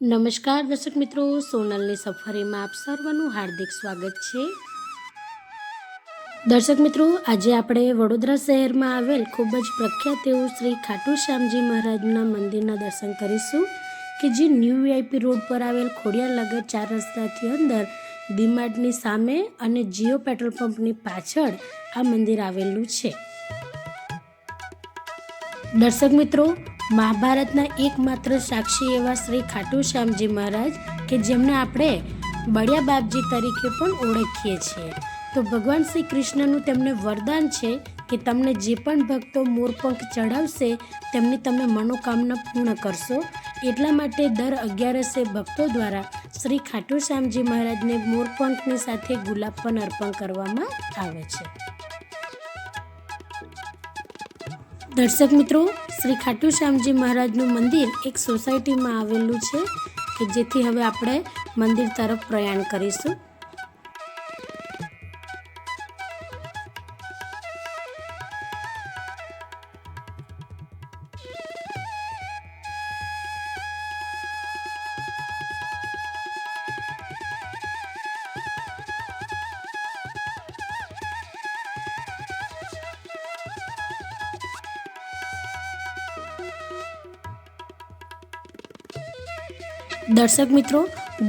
નમસ્કાર દર્શક મિત્રો, સોનલની સફરીમાં આપ સર્વનું હાર્દિક સ્વાગત છે. દર્શક મિત્રો, આજે આપણે વડોદરા શહેરમાં આવેલ ખૂબ જ પ્રખ્યાત એવું શ્રી ખાટુ શ્યામજી મહારાજના મંદિરના દર્શન કરીશું કે જે ન્યૂ વીઆઈપી રોડ પર આવેલ ખોડિયાર લગત ચાર રસ્તાથી અંદર ડીમાર્ટની સામે અને જીઓ પેટ્રોલ પંપની પાછળ આ મંદિર આવેલું છે. દર્શક મિત્રો મહાભારતના એકમાત્ર સાક્ષી એવા શ્રી ખાટુ શ્યામજી મહારાજ કે જેમને આપણે બળિયા બાપજી તરીકે પણ ઓળખીએ છીએ. તો ભગવાન શ્રી કૃષ્ણનું તેમને વરદાન છે કે તમને જે પણ ભક્તો મોરપંખ ચઢાવશે, તેમની તમે મનોકામના પૂર્ણ કરશો. એટલા માટે દર અગિયારસે ભક્તો દ્વારા શ્રી ખાટુ શ્યામજી મહારાજને મોરપંખની સાથે ગુલાબ પણ અર્પણ કરવામાં આવે છે. દર્શક મિત્રો, શ્રી ખાટુ શ્યામજી મહારાજનું મંદિર એક સોસાયટીમાં આવેલું છે, કે જેથી હવે આપણે મંદિર તરફ પ્રયાણ કરીશું. દર્શક મિત્રો,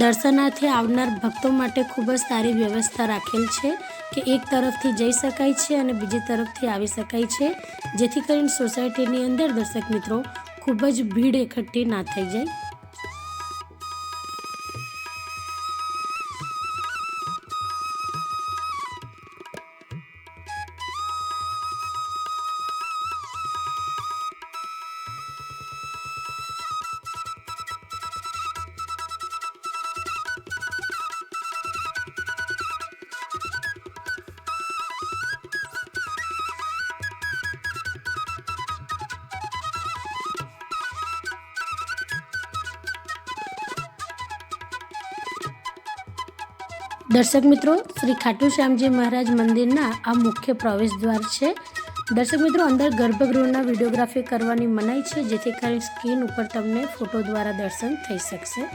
દર્શનાર્થે આવનાર ભક્તો માટે ખૂબ જ સારી વ્યવસ્થા રાખેલ છે કે એક તરફથી જઈ શકાય છે અને બીજી તરફથી આવી શકાય છે, જેથી કરીને સોસાયટીની અંદર દર્શક મિત્રો, ખૂબ જ ભીડ એકઠી ના થઈ જાય. દર્શક મિત્રો, શ્રી ખાટુ શ્યામજી મહારાજ મંદિરના આ મુખ્ય પ્રવેશ દ્વાર છે. દર્શક મિત્રો, અંદર ગર્ભગૃહના વિડીયોગ્રાફી કરવાની મનાઈ છે, જેથી કરી સ્ક્રીન ઉપર તમને ફોટો દ્વારા દર્શન થઈ શકશે.